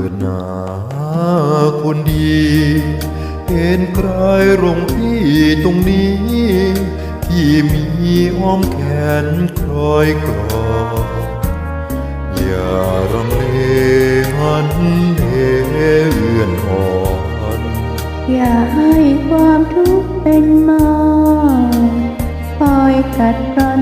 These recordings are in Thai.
คือนาคนดี เห็นใครรงที่ตรงนี้ ที่มีอ้อมแขนคอยกรอบอย่ารำเลหันเหเอื่อนหอนอย่าให้ความทุกข์เป็นมาคอยกัดกร่อน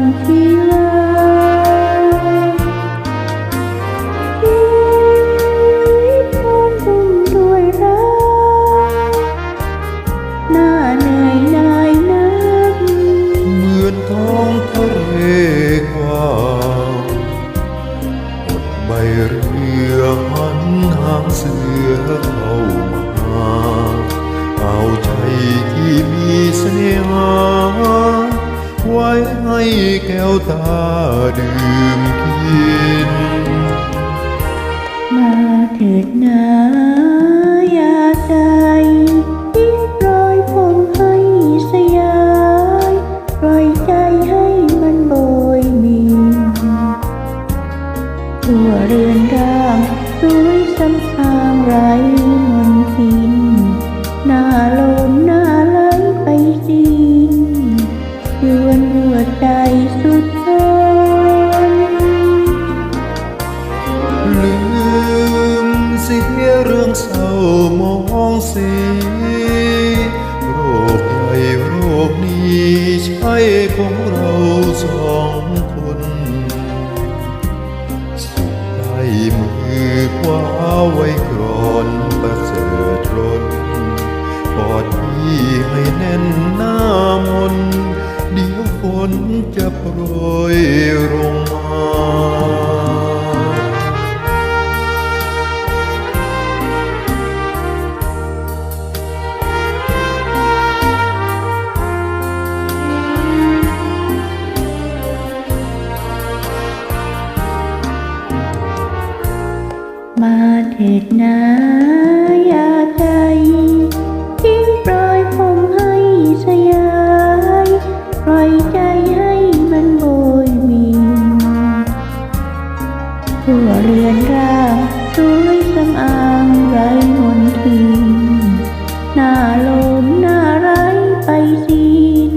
แก้วตาดื่มกิน มาเถิดนาอย่าใจทิ้งรอยผมให้สยายปล่อยใจให้มันโบยบินทั่วเรือนร่างสวยสำอางไร มองสีโรคใหญ่โรคนี้ใช่ของเราสองคนสุดใต้มือคว้าไว้กรอนประเสริฐลนกอดพี่ให้แน่นหน้ามนเดี๋ยวฝนจะโปรยลงมา เถิดนาอย่าใจทิ้งปล่อยผมให้สยายปล่อยใจให้มันโบยบินทั่วเรือนร่างสวยสำอางไรมนทินหน้าลมหน้าไรไปสิ้น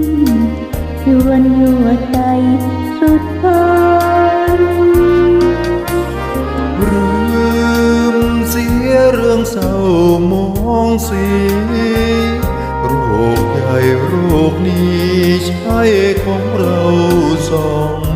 ยวนยัวใจสุดทน งเศร้ามองสีโรคใหญ่โรคนี้ใช่ของเราสอง